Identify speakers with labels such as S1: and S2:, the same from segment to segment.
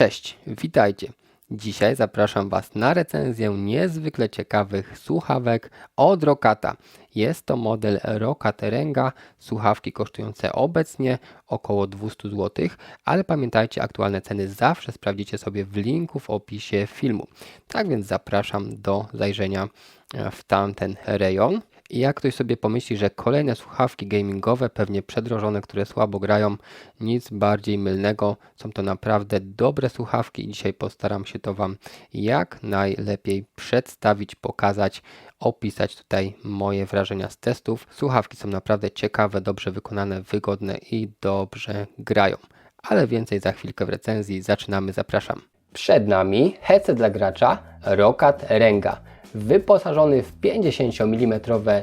S1: Cześć, witajcie. Dzisiaj zapraszam Was na recenzję niezwykle ciekawych słuchawek od Rokata. Jest to model Rokat Renga, słuchawki kosztujące obecnie około 200 zł, ale pamiętajcie, aktualne ceny zawsze sprawdzicie sobie w linku w opisie filmu. Tak więc zapraszam do zajrzenia e, w tamten rejon. Jak ktoś sobie pomyśli, że kolejne słuchawki gamingowe, pewnie przedrożone, które słabo grają, nic bardziej mylnego. Są to naprawdę dobre słuchawki i dzisiaj postaram się to Wam jak najlepiej przedstawić, pokazać, opisać tutaj moje wrażenia z testów. Słuchawki są naprawdę ciekawe, dobrze wykonane, wygodne i dobrze grają. Ale więcej za chwilkę w recenzji. Zaczynamy, zapraszam. Przed nami headset dla gracza Rokat Renga wyposażony w 50 mm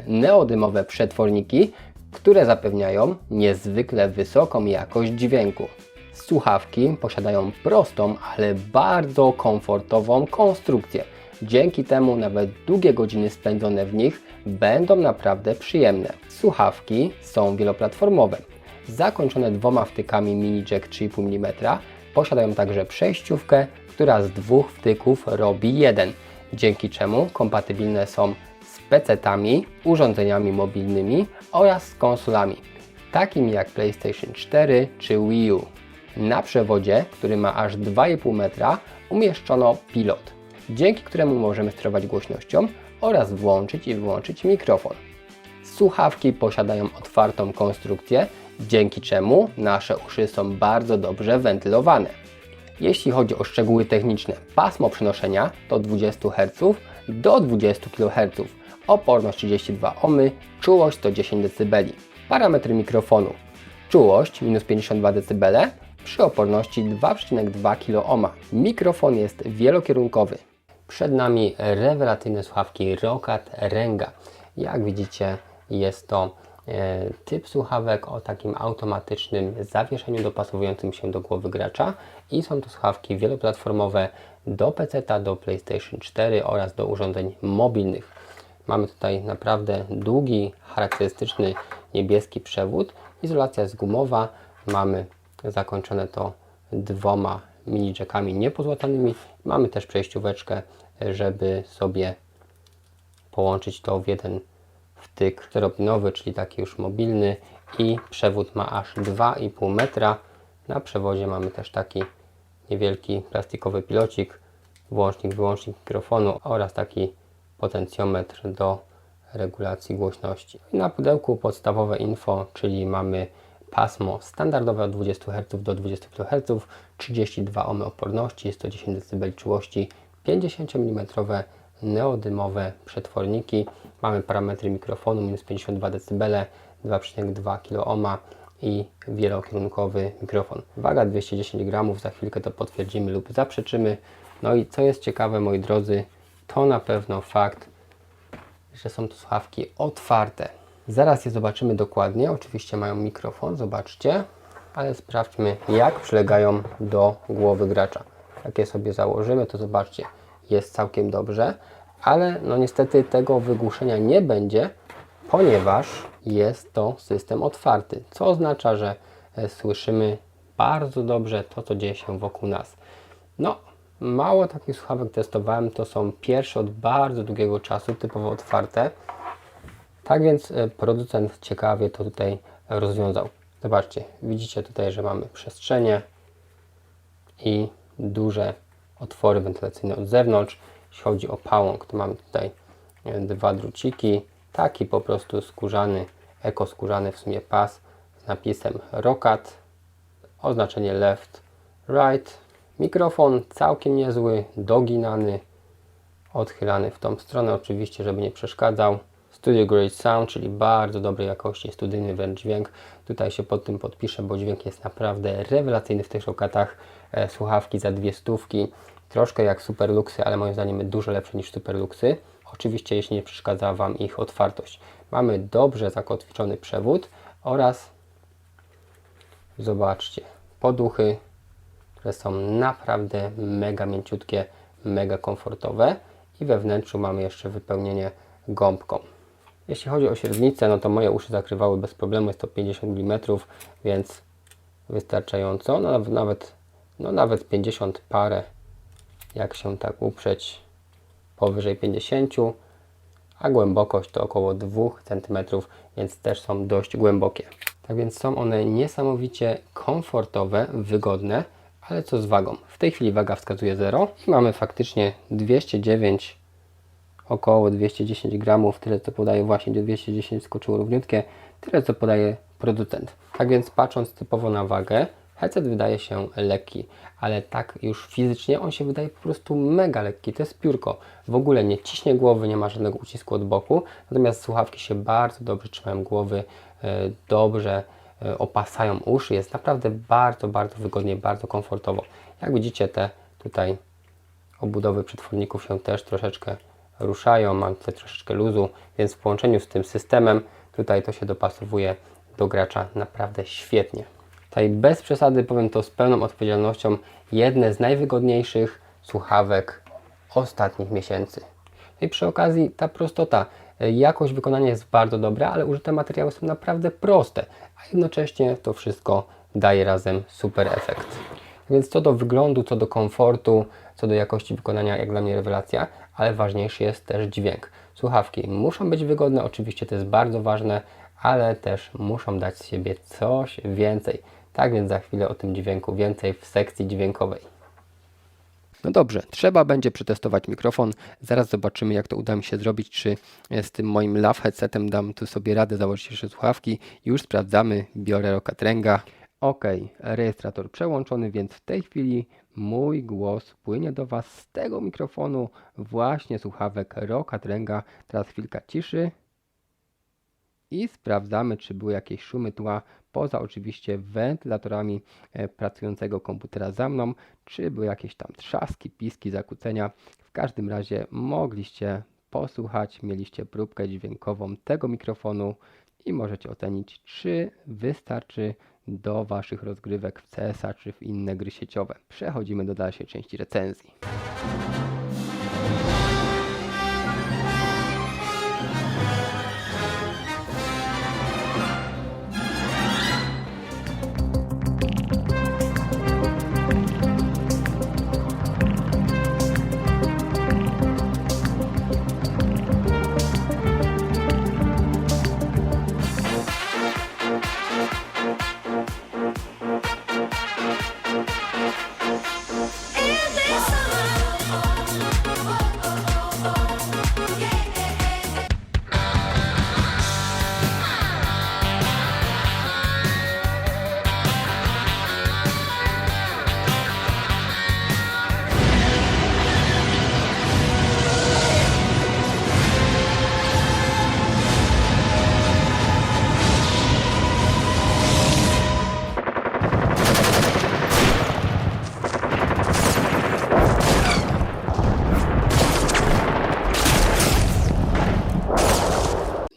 S1: neodymowe przetworniki, które zapewniają niezwykle wysoką jakość dźwięku. Słuchawki posiadają prostą, ale bardzo komfortową konstrukcję. Dzięki temu nawet długie godziny spędzone w nich będą naprawdę przyjemne. Słuchawki są wieloplatformowe, zakończone dwoma wtykami mini jack 3,5 mm. Posiadają także przejściówkę, która z dwóch wtyków robi jeden – dzięki czemu kompatybilne są z PC-tami, urządzeniami mobilnymi oraz z konsolami, takimi jak PlayStation 4 czy Wii U. Na przewodzie, który ma aż 2,5 metra, umieszczono pilot, dzięki któremu możemy sterować głośnością oraz włączyć i wyłączyć mikrofon. Słuchawki posiadają otwartą konstrukcję, dzięki czemu nasze uszy są bardzo dobrze wentylowane. Jeśli chodzi o szczegóły techniczne, pasmo przenoszenia to 20 Hz do 20 kHz, oporność 32 ohmy, czułość 110 dB. Parametry mikrofonu. Czułość minus 52 dB przy oporności 2,2 kΩ. Mikrofon jest wielokierunkowy. Przed nami rewelacyjne słuchawki Rokat Renga. Jak widzicie jest to typ słuchawek o takim automatycznym zawieszeniu dopasowującym się do głowy gracza i są to słuchawki wieloplatformowe do PC, do PlayStation 4 oraz do urządzeń mobilnych. Mamy tutaj naprawdę długi, charakterystyczny niebieski przewód. Izolacja jest gumowa. Mamy zakończone to dwoma mini jackami niepozłatanymi. Mamy też przejścióweczkę, żeby sobie połączyć to w jeden wtyk czteropinowy, czyli taki już mobilny i przewód ma aż 2,5 metra. Na przewodzie mamy też taki niewielki plastikowy pilocik, włącznik, wyłącznik mikrofonu oraz taki potencjometr do regulacji głośności. I na pudełku podstawowe info, czyli mamy pasmo standardowe od 20 Hz do 20 kHz, 32 ohmy oporności, 110 dB czułości, 50 mm neodymowe przetworniki. Mamy parametry mikrofonu minus 52 dB, 2,2 kΩ i wielokierunkowy mikrofon. Waga 210 gramów, za chwilkę to potwierdzimy lub zaprzeczymy. No i co jest ciekawe moi drodzy, to na pewno fakt, że są to słuchawki otwarte. Zaraz je zobaczymy dokładnie. Oczywiście mają mikrofon, zobaczcie, ale sprawdźmy jak przylegają do głowy gracza. Jak je sobie założymy, to zobaczcie, jest całkiem dobrze, ale no niestety tego wygłuszenia nie będzie, ponieważ jest to system otwarty, co oznacza, że e, słyszymy bardzo dobrze to, co dzieje się wokół nas. No, mało takich słuchawek testowałem, to są pierwsze od bardzo długiego czasu, typowo otwarte. Tak więc e, producent ciekawie to tutaj rozwiązał. Zobaczcie, widzicie tutaj, że mamy przestrzenie i duże otwory wentylacyjne od zewnątrz. Jeśli chodzi o pałąk, to mamy tutaj dwa druciki, taki po prostu skórzany, ekoskórzany w sumie pas z napisem Rokat, oznaczenie left, right. Mikrofon całkiem niezły, doginany, odchylany w tą stronę oczywiście, żeby nie przeszkadzał. Studio Great Sound, czyli bardzo dobrej jakości studyjny wręcz dźwięk. Tutaj się pod tym podpiszę, bo dźwięk jest naprawdę rewelacyjny w tych Rokatach. E, słuchawki za dwie stówki. Troszkę jak Superluxy, ale moim zdaniem dużo lepsze niż Superluxy. Oczywiście jeśli nie przeszkadza Wam ich otwartość. Mamy dobrze zakotwiczony przewód oraz zobaczcie, poduchy, które są naprawdę mega mięciutkie, mega komfortowe i we wnętrzu mamy jeszcze wypełnienie gąbką. Jeśli chodzi o średnicę, no to moje uszy zakrywały bez problemu, jest to 50 mm, więc wystarczająco, no, nawet no nawet 50 parę, jak się tak uprzeć, powyżej 50, a głębokość to około 2 cm, więc też są dość głębokie. Tak więc są one niesamowicie komfortowe, wygodne, ale co z wagą? W tej chwili waga wskazuje 0 i mamy faktycznie 209 około 210 gramów, tyle co podaje właśnie 210 skoczyło równiutkie, tyle co podaje producent. Tak więc patrząc typowo na wagę, headset wydaje się lekki, ale tak już fizycznie on się wydaje po prostu mega lekki. To jest piórko. W ogóle nie ciśnie głowy, nie ma żadnego ucisku od boku, natomiast słuchawki się bardzo dobrze trzymają głowy, e, dobrze e, opasają uszy. Jest naprawdę bardzo, bardzo wygodnie, bardzo komfortowo. Jak widzicie, te tutaj obudowy przetworników się też troszeczkę ruszają, mam tutaj troszeczkę luzu, więc w połączeniu z tym systemem tutaj to się dopasowuje do gracza naprawdę świetnie. Tutaj bez przesady powiem to z pełną odpowiedzialnością, jedne z najwygodniejszych słuchawek ostatnich miesięcy. No i przy okazji ta prostota, e, jakość wykonania jest bardzo dobra, ale użyte materiały są naprawdę proste, a jednocześnie to wszystko daje razem super efekt. Więc co do wyglądu, co do komfortu, co do jakości wykonania, jak dla mnie rewelacja, ale ważniejszy jest też dźwięk. Słuchawki muszą być wygodne, oczywiście to jest bardzo ważne, ale też muszą dać z siebie coś więcej. Tak więc za chwilę o tym dźwięku więcej w sekcji dźwiękowej. No dobrze, trzeba będzie przetestować mikrofon. Zaraz zobaczymy, jak to uda mi się zrobić, czy z tym moim lav headsetem dam tu sobie radę założyć jeszcze słuchawki. Już sprawdzamy, biorę Rokatrenga. Ok, rejestrator przełączony, więc w tej chwili mój głos płynie do Was z tego mikrofonu, właśnie słuchawek Rokatrenga. Teraz chwilka ciszy i sprawdzamy, czy były jakieś szumy tła, poza oczywiście wentylatorami e, pracującego komputera za mną, czy były jakieś tam trzaski, piski, zakłócenia. W każdym razie mogliście posłuchać, mieliście próbkę dźwiękową tego mikrofonu i możecie ocenić, czy wystarczy do Waszych rozgrywek w CSA czy w inne gry sieciowe. Przechodzimy do dalszej części recenzji.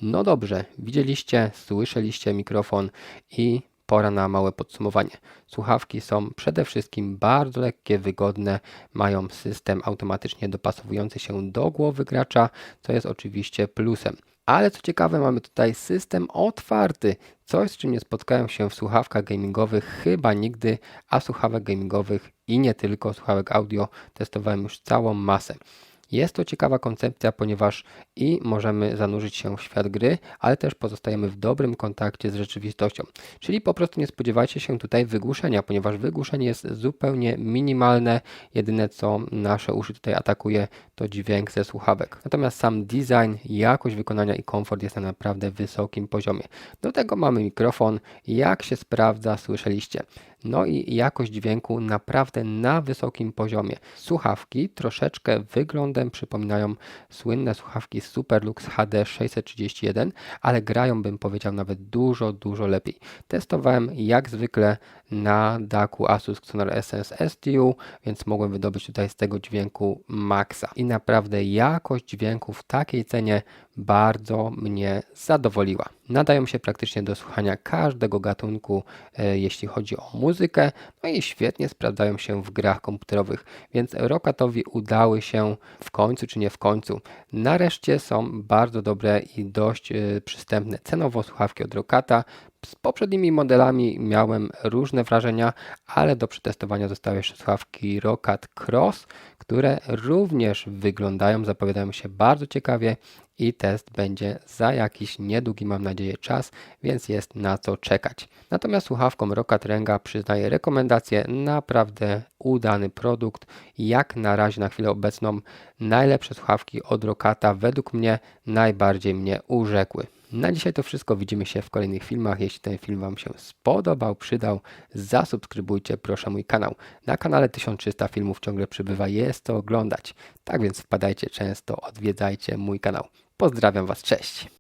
S1: No dobrze, widzieliście, słyszeliście mikrofon i pora na małe podsumowanie. Słuchawki są przede wszystkim bardzo lekkie, wygodne, mają system automatycznie dopasowujący się do głowy gracza, co jest oczywiście plusem. Ale co ciekawe, mamy tutaj system otwarty, coś z czym nie spotkałem się w słuchawkach gamingowych chyba nigdy, a słuchawek gamingowych i nie tylko słuchawek audio testowałem już całą masę. Jest to ciekawa koncepcja, ponieważ i możemy zanurzyć się w świat gry, ale też pozostajemy w dobrym kontakcie z rzeczywistością. Czyli po prostu nie spodziewajcie się tutaj wygłuszenia, ponieważ wygłuszenie jest zupełnie minimalne. Jedyne co nasze uszy tutaj atakuje to dźwięk ze słuchawek. Natomiast sam design, jakość wykonania i komfort jest na naprawdę wysokim poziomie. Do tego mamy mikrofon. Jak się sprawdza, słyszeliście. No i jakość dźwięku naprawdę na wysokim poziomie. Słuchawki troszeczkę wyglądem przypominają słynne słuchawki Superlux HD 631, ale grają bym powiedział nawet dużo, dużo lepiej. Testowałem jak zwykle na daku Asus Sonar Essence STU, więc mogłem wydobyć tutaj z tego dźwięku maksa. I naprawdę jakość dźwięku w takiej cenie bardzo mnie zadowoliła. Nadają się praktycznie do słuchania każdego gatunku, e, jeśli chodzi o muzykę, no i świetnie sprawdzają się w grach komputerowych, więc Rokatowi udały się w końcu czy nie w końcu. Nareszcie są bardzo dobre i dość e, przystępne cenowo słuchawki od Rokata, Z poprzednimi modelami miałem różne wrażenia, ale do przetestowania zostały jeszcze słuchawki Roccat Cross, które również wyglądają, zapowiadają się bardzo ciekawie i test będzie za jakiś niedługi, mam nadzieję, czas, więc jest na co czekać. Natomiast słuchawkom Roccat Renga przyznaję rekomendację, naprawdę udany produkt. Jak na razie, na chwilę obecną, najlepsze słuchawki od Roccata według mnie najbardziej mnie urzekły. Na dzisiaj to wszystko. Widzimy się w kolejnych filmach. Jeśli ten film Wam się spodobał, przydał, zasubskrybujcie proszę mój kanał. Na kanale 1300 filmów ciągle przybywa, jest to oglądać. Tak więc wpadajcie często, odwiedzajcie mój kanał. Pozdrawiam Was, cześć!